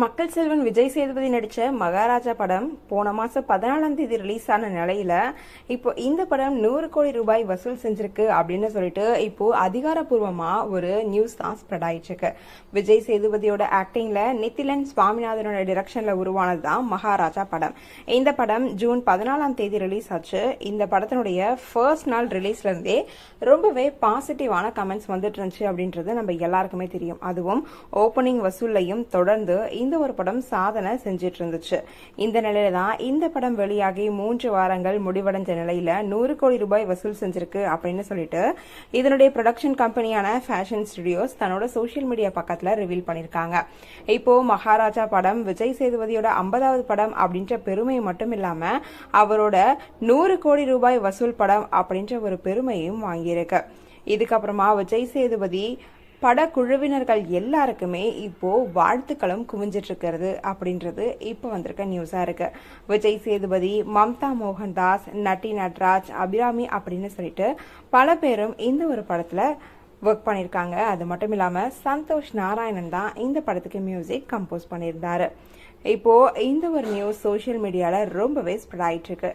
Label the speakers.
Speaker 1: மக்கள் செல்வன் விஜய் சேதுபதி நடித்த மகாராஜா படம் போன மாதம் பதினாலாம் தேதி ரிலீஸ் ஆன நிலையில இப்போ இந்த படம் நூறு கோடி ரூபாய் வசூல் செஞ்சிருக்கு அப்படின்னு சொல்லிட்டு இப்போ அதிகாரப்பூர்வமா ஒரு நியூஸ் தான் ஸ்ப்ரெட் ஆயிட்டு இருக்கு. விஜய் சேதுபதியோட ஆக்டிங்ல நித்திலன் சுவாமிநாதனோட டிரெக்ஷன்ல உருவானது தான் மகாராஜா படம். இந்த படம் ஜூன் பதினாலாம் தேதி ரிலீஸ் ஆச்சு. இந்த படத்தினுடைய ஃபர்ஸ்ட் நாள் ரிலீஸ்ல இருந்தே ரொம்பவே பாசிட்டிவான கமெண்ட்ஸ் வந்துட்டு இருந்துச்சு அப்படின்றது நம்ம எல்லாருக்குமே தெரியும். அதுவும் ஓப்பனிங் வசூல்லையும் தொடர்ந்து இந்த ஒரு படம் சாதனை செஞ்சிட்டு இருந்துச்சு இந்த நிலையில தான் இந்த படம் வெளியாகி மூன்று வாரங்கள் முடிவடைஞ்ச நிலையில நூறு கோடி ரூபாய் வசூல் செஞ்சிருக்கு அப்படின்னு சொல்லிட்டு இதனுடைய ப்ரொடக்ஷன் கம்பெனியான ஃபேஷன் ஸ்டுடியோஸ் தன்னோட சோஷியல் மீடியா பக்கத்துல ரிவீல் பண்ணிருக்காங்க. இப்போ மகாராஜா படம் விஜய் சேதுபதியோட ஐம்பதாவது படம் அப்படின்ற பெருமை மட்டும் இல்லாம அவரோட நூறு கோடி ரூபாய் வசூல் படம் அப்படின்ற ஒரு பெருமையும் வாங்கியிருக்கு. இதுக்கப்புறமா விஜய் சேதுபதி படக்குழுவினர்கள் எல்லாருக்குமே இப்போ வாழ்த்துக்களும் குவிஞ்சிட்டு இருக்கிறது அப்படின்றது இப்போ வந்திருக்க நியூஸா இருக்கு. விஜய் சேதுபதி மம்தா மோகன்தாஸ் நட்டி நட்ராஜ் அபிராமி அப்படின்னு சொல்லிட்டு பல பேரும் இந்த ஒரு படத்துல ஒர்க் பண்ணியிருக்காங்க. அது மட்டும் இல்லாம சந்தோஷ் நாராயணன் தான் இந்த படத்துக்கு மியூசிக் கம்போஸ் பண்ணியிருந்தாரு. இப்போ இந்த ஒரு நியூஸ் சோஷியல் மீடியால ரொம்பவே ஸ்ப்ரெட் ஆயிட்டு இருக்கு